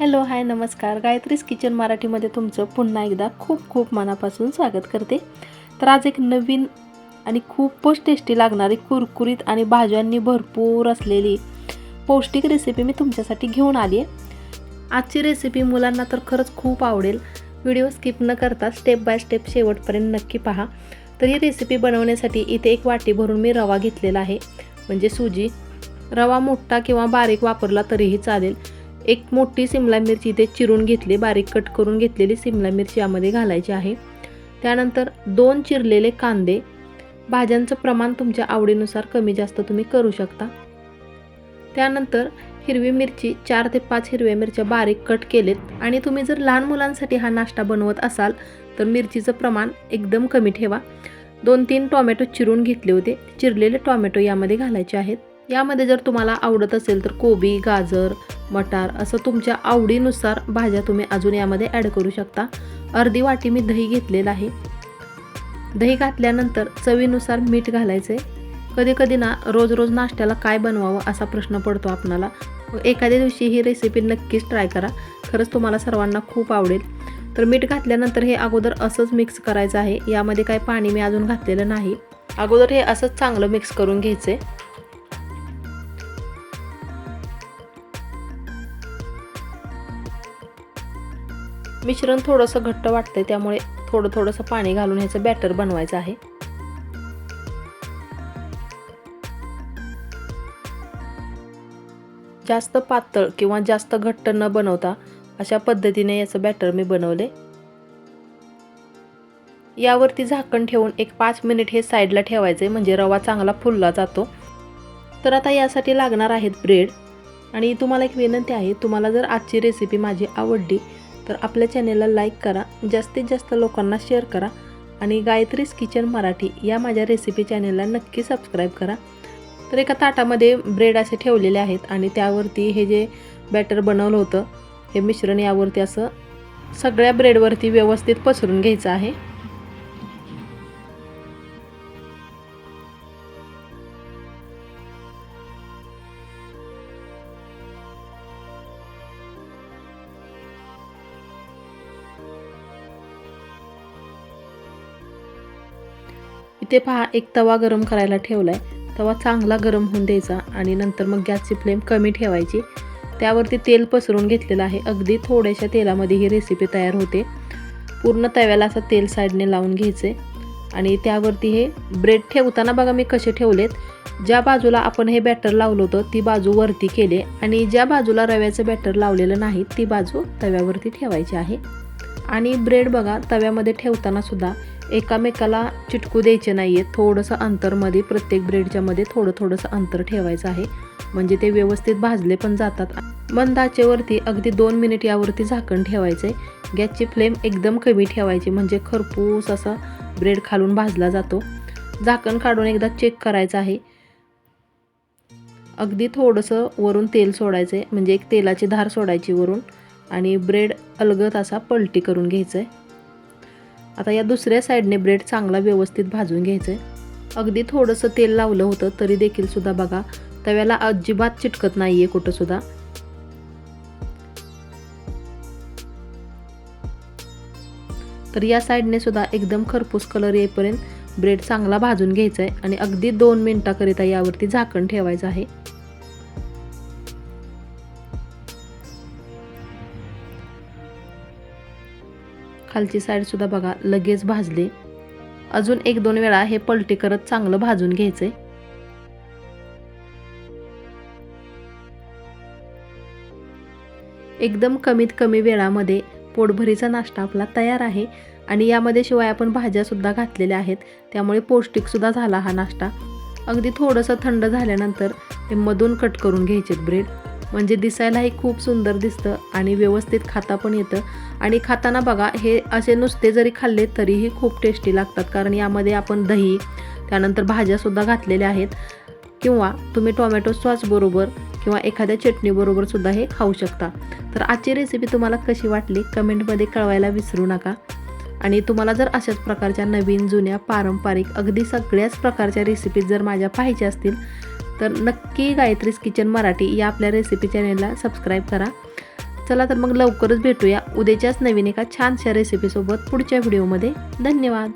Hello hi नमस्कार. गायत्रीज kitchen मराठीमध्ये तुमचं पुन्हा एकदा खूप खूप मनापासून स्वागत करते. तर आज एक नवीन आणि खूपच टेस्टी लागणारी कुरकुरीत आणि भाज्यांनी भरपूर असलेली पौष्टिक रेसिपी मी तुमच्यासाठी घेऊन आली आहे आजची रेसिपी मुलांना तर खरंच खूप आवडेल. व्हिडिओ स्किप न करता स्टेप बाय स्टेप शेवटपर्यंत नक्की पहा. तर ही रेसिपी बनवण्यासाठी इथे एक वाटी भरून मी रवा घेतलेला आहे. म्हणजे सुजी. रवा मोठा किंवा बारीक वापरला तरीही चालेल. एक मोठी सिमला मिरची इथे चिरून घेतली बारीक कट करून घेतलेली सिमला मिरची यामध्ये घालायची आहे. त्यानंतर दोन चिरलेले कांदे. भाज्यांचं प्रमाण तुमच्या आवडीनुसार कमी जास्त तुम्ही करू शकता. त्यानंतर हिरवी मिरची चार ते पाच हिरव्या मिरच्या बारीक कट केलेत. आणि तुम्ही जर लहान मुलांसाठी हा नाश्ता बनवत असाल तर मिरचीचं प्रमाण एकदम कमी ठेवा. दोन तीन टॉमॅटो चिरून घेतले होते. चिरलेले टॉमॅटो यामध्ये घालायचे आहेत. यामध्ये जर तुम्हाला आवडत असेल तर कोबी गाजर मटार असं तुमच्या आवडीनुसार भाज्या तुम्ही अजून यामध्ये ॲड करू शकता. अर्धी वाटी मी दही घेतलेलं आहे. दही घातल्यानंतर चवीनुसार मीठ घालायचं आहे कधी कधी ना रोज रोज नाश्त्याला काय बनवावं असा प्रश्न पडतो आपणाला. एखाद्या दिवशी ही रेसिपी नक्कीच ट्राय करा. खरंच तुम्हाला सर्वांना खूप आवडेल. तर मीठ घातल्यानंतर हे अगोदर असंच मिक्स करायचं आहे. यामध्ये काय पाणी मी अजून घातलेलं नाही. अगोदर हे असंच चांगलं मिक्स करून घ्यायचं आहे मिश्रण थोडंसं घट्ट वाटतंय त्यामुळे थोडं थोडंसं पाणी घालून ह्याचं बॅटर बनवायचं आहे. जास्त पातळ किंवा जास्त घट्ट न बनवता अशा पद्धतीने याचं बॅटर मी बनवले यावरती झाकण ठेवून एक पाच मिनिट हे साईडला ठेवायचे आहे म्हणजे रवा चांगला फुलला जातो. तर आता यासाठी लागणार आहेत ब्रेड. आणि तुम्हाला एक विनंती आहे तुम्हाला जर आजची रेसिपी माझी आवडली तर आपल्या चॅनेलला लाईक करा जास्तीत जास्त लोकांना शेअर करा आणि गायत्रीज किचन मराठी या माझ्या रेसिपी चॅनेलला नक्की सबस्क्राईब करा. तर एका ताटामध्ये ब्रेड असे ठेवलेले आहेत आणि त्यावरती हे जे बॅटर बनवलं होतं हे मिश्रण यावरती असं सगळ्या ब्रेडवरती व्यवस्थित पसरून घ्यायचं आहे. इथे पहा एक तवा गरम करायला ठेवला आहे तवा चांगला गरम होऊन द्यायचा आणि नंतर मग गॅसची फ्लेम कमी ठेवायची. त्यावरती तेल पसरून घेतलेलं आहे. अगदी थोड्याशा तेलामध्ये ही रेसिपी तयार होते. पूर्ण तव्याला असं तेल साईडने लावून घ्यायचे आणि त्यावरती हे ब्रेड ठेवताना बघा मी कसे ठेवलेत. ज्या बाजूला आपण हे बॅटर लावलं होतं ती बाजू वरती केले. आणि ज्या बाजूला रव्याचं बॅटर लावलेलं नाही ती बाजू तव्यावरती ठेवायची आहे. आणि ब्रेड बघा तव्यामध्ये ठेवताना सुद्धा एकामेकाला चिटकू द्यायचे नाही आहे थोडंसं अंतरमध्ये प्रत्येक ब्रेडच्यामध्ये थोडं थोडंसं अंतर ठेवायचं आहे. म्हणजे ते व्यवस्थित भाजले पण जातात. मंद आचेवरती अगदी दोन मिनिट यावरती झाकण ठेवायचे गॅसची फ्लेम एकदम कमी ठेवायची. म्हणजे खरपूस असा ब्रेड खालून भाजला जातो. झाकण काढून एकदा चेक करायचं आहे. अगदी थोडंसं वरून तेल सोडायचं आहे म्हणजे एक तेलाची धार सोडायची वरून. आणि ब्रेड अलगद असा पलटी करून घ्यायचं आहे आता या दुसऱ्या साईडने ब्रेड चांगला व्यवस्थित भाजून घ्यायचं आहे अगदी थोडंसं तेल लावलं होतं तरी देखील सुद्धा बघा तव्याला अजिबात चिटकत नाही आहे कुठंसुद्धा तर या साईडने सुद्धा एकदम खरपूस कलर येईपर्यंत ब्रेड चांगला भाजून घ्यायचा आहे आणि अगदी दोन मिनटाकरिता यावरती झाकण ठेवायचं आहे. खालची साईडसुद्धा बघा लगेच भाजले. अजून एक दोन वेळा हे पलटी करत चांगलं भाजून घ्यायचंय. एकदम कमीत कमी वेळामध्ये पोटभरीचा नाश्ता आपला तयार आहे आणि यामध्ये शिवाय आपण भाज्यासुद्धा घातलेल्या आहेत त्यामुळे पौष्टिकसुद्धा झाला हा नाश्ता. अगदी थोडंसं थंड झाल्यानंतर ते मधून कट करून घ्यायचे ब्रेड म्हणजे दिसायलाही खूप सुंदर दिसतं आणि व्यवस्थित खाता पण येतं. आणि खाताना बघा हे असे नुसते जरी खाल्ले तरीही खूप टेस्टी लागतात. कारण यामध्ये आपण दही त्यानंतर भाज्यासुद्धा घातलेल्या आहेत. किंवा तुम्ही टोमॅटो सॉसबरोबर किंवा एखाद्या चटणीबरोबर सुद्धा हे खाऊ शकता. तर आजची रेसिपी तुम्हाला कशी वाटली कमेंटमध्ये कळवायला विसरू नका. आणि तुम्हाला जर अशाच प्रकारच्या नवीन जुन्या पारंपरिक अगदी सगळ्याच प्रकारच्या रेसिपीज जर माझ्या पाहिजे असतील तर नक्की गायत्रीज किचन मराठी या आपल्या रेसिपी चॅनेलला सबस्क्राईब करा. चला तर मग लवकरच भेटूया उद्याच्याच नवीन एका छानशा रेसिपीसोबत पुढच्या व्हिडिओमध्ये धन्यवाद.